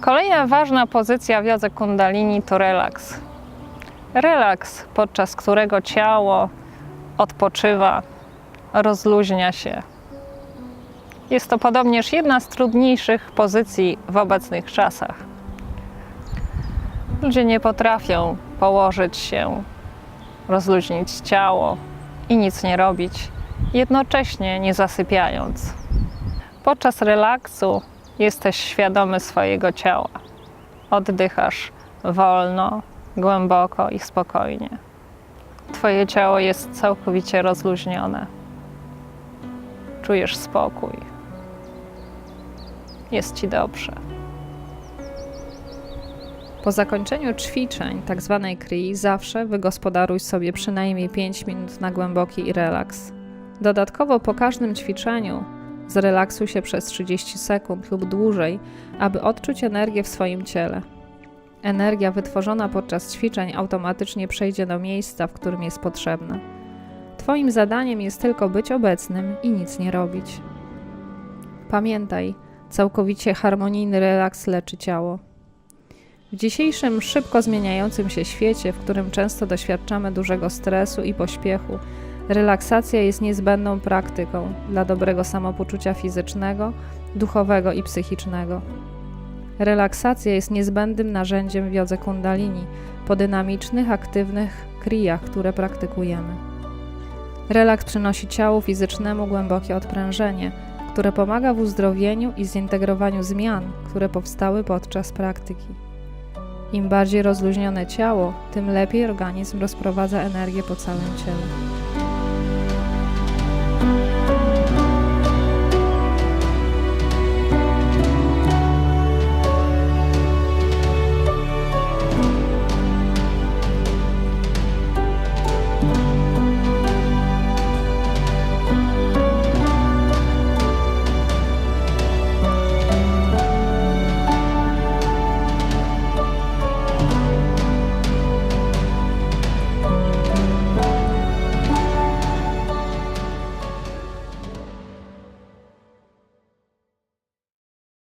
Kolejna ważna pozycja w jodze kundalini to relaks. Relaks, podczas którego ciało odpoczywa, rozluźnia się. Jest to podobnież jedna z trudniejszych pozycji w obecnych czasach. Ludzie nie potrafią położyć się, rozluźnić ciało i nic nie robić, jednocześnie nie zasypiając. Podczas relaksu jesteś świadomy swojego ciała. Oddychasz wolno, głęboko i spokojnie. Twoje ciało jest całkowicie rozluźnione. Czujesz spokój. Jest ci dobrze. Po zakończeniu ćwiczeń, tzw. kryi, zawsze wygospodaruj sobie przynajmniej 5 minut na głęboki relaks. Dodatkowo po każdym ćwiczeniu zrelaksuj się przez 30 sekund lub dłużej, aby odczuć energię w swoim ciele. Energia wytworzona podczas ćwiczeń automatycznie przejdzie do miejsca, w którym jest potrzebna. Twoim zadaniem jest tylko być obecnym i nic nie robić. Pamiętaj, całkowicie harmonijny relaks leczy ciało. W dzisiejszym szybko zmieniającym się świecie, w którym często doświadczamy dużego stresu i pośpiechu, relaksacja jest niezbędną praktyką dla dobrego samopoczucia fizycznego, duchowego i psychicznego. Relaksacja jest niezbędnym narzędziem w jodze kundalini po dynamicznych, aktywnych krijach, które praktykujemy. Relaks przynosi ciału fizycznemu głębokie odprężenie, które pomaga w uzdrowieniu i zintegrowaniu zmian, które powstały podczas praktyki. Im bardziej rozluźnione ciało, tym lepiej organizm rozprowadza energię po całym ciele. Bye.